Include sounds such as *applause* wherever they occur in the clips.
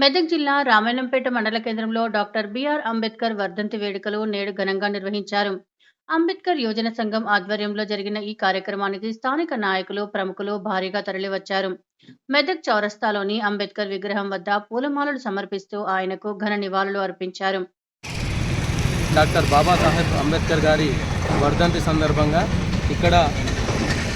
మెదక్ జిల్లా రామాయణంపేట మండల కేంద్రంలో డాక్టర్ బిఆర్ అంబేద్కర్ వర్ధంతి వేడుకలు నేడు ఘనంగా నిర్వహించారు. అంబేద్కర్ యోజన సంఘం ఆధ్వర్యంలో జరిగిన ఈ కార్యక్రమానికి స్థానిక నాయకులు ప్రముఖులు భారీగా తరలివచ్చారు. మెదక్ చౌరస్తాలోని అంబేద్కర్ విగ్రహం వద్ద పూలమాలలు సమర్పిస్తూ ఆయనకు ఘన నివాళులు అర్పించారు. డాక్టర్ బాబాసాహెబ్ అంబేద్కర్ గారి వర్ధంతి సందర్భంగా ఇక్కడ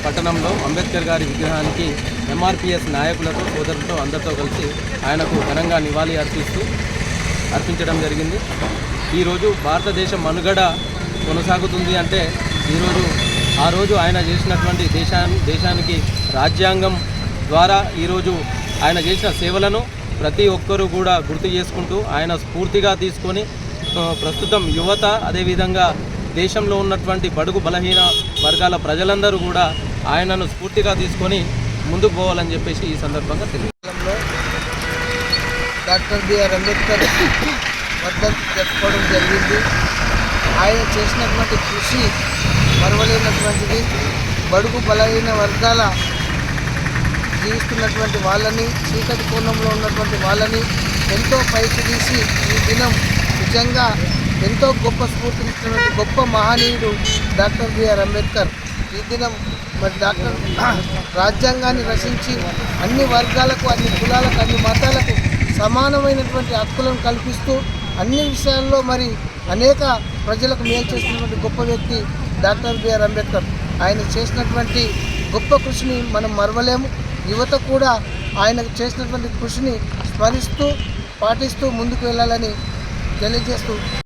పట్టణంలో అంబేద్కర్ గారి విగ్రహానికి ఎంఆర్పిఎస్ నాయకులతో సోదరులతో అందరితో కలిసి ఆయనకు ఘనంగా నివాళి అర్పిస్తూ అర్పించడం జరిగింది. ఈరోజు భారతదేశం మనుగడ కొనసాగుతుంది అంటే ఈరోజు ఆ రోజు ఆయన చేసినటువంటి దేశాన్ని దేశానికి రాజ్యాంగం ద్వారా ఈరోజు ఆయన చేసిన సేవలను ప్రతి ఒక్కరూ కూడా గుర్తు చేసుకుంటూ ఆయన స్ఫూర్తిగా తీసుకొని ప్రస్తుతం యువత అదేవిధంగా దేశంలో ఉన్నటువంటి బడుగు బలహీన వర్గాల ప్రజలందరూ కూడా ఆయనను స్ఫూర్తిగా తీసుకొని ముందుకు పోవాలని చెప్పేసి ఈ సందర్భంగా తెలియదు డాక్టర్ బిఆర్ అంబేద్కర్ వర్ధంతి జరుపుకోవడం జరిగింది. ఆయన చేసినటువంటి కృషి మరవలేనటువంటిది. బడుగు బలహీన వర్గాల జీవిస్తున్నటువంటి వాళ్ళని చీకటి కోణంలో ఉన్నటువంటి వాళ్ళని ఎంతో పైకి తీసి ఈ దినం నిజంగా ఎంతో గొప్ప స్ఫూర్తినిచ్చినటువంటి గొప్ప మహనీయుడు డాక్టర్ బిఆర్ అంబేద్కర్. ఈ దినం మరి డాక్టర్ *clears throat* రాజ్యాంగాన్ని రచించి అన్ని వర్గాలకు అన్ని కులాలకు అన్ని మతాలకు సమానమైనటువంటి హక్కులను కల్పిస్తూ అన్ని విషయాల్లో మరి అనేక ప్రజలకు మేలు చేసినటువంటి గొప్ప వ్యక్తి డాక్టర్ బిఆర్ అంబేద్కర్. ఆయన చేసినటువంటి గొప్ప కృషిని మనం మరవలేము. యువత కూడా ఆయనకు చేసినటువంటి కృషిని స్మరిస్తూ పాటిస్తూ ముందుకు వెళ్ళాలని తెలియజేస్తూ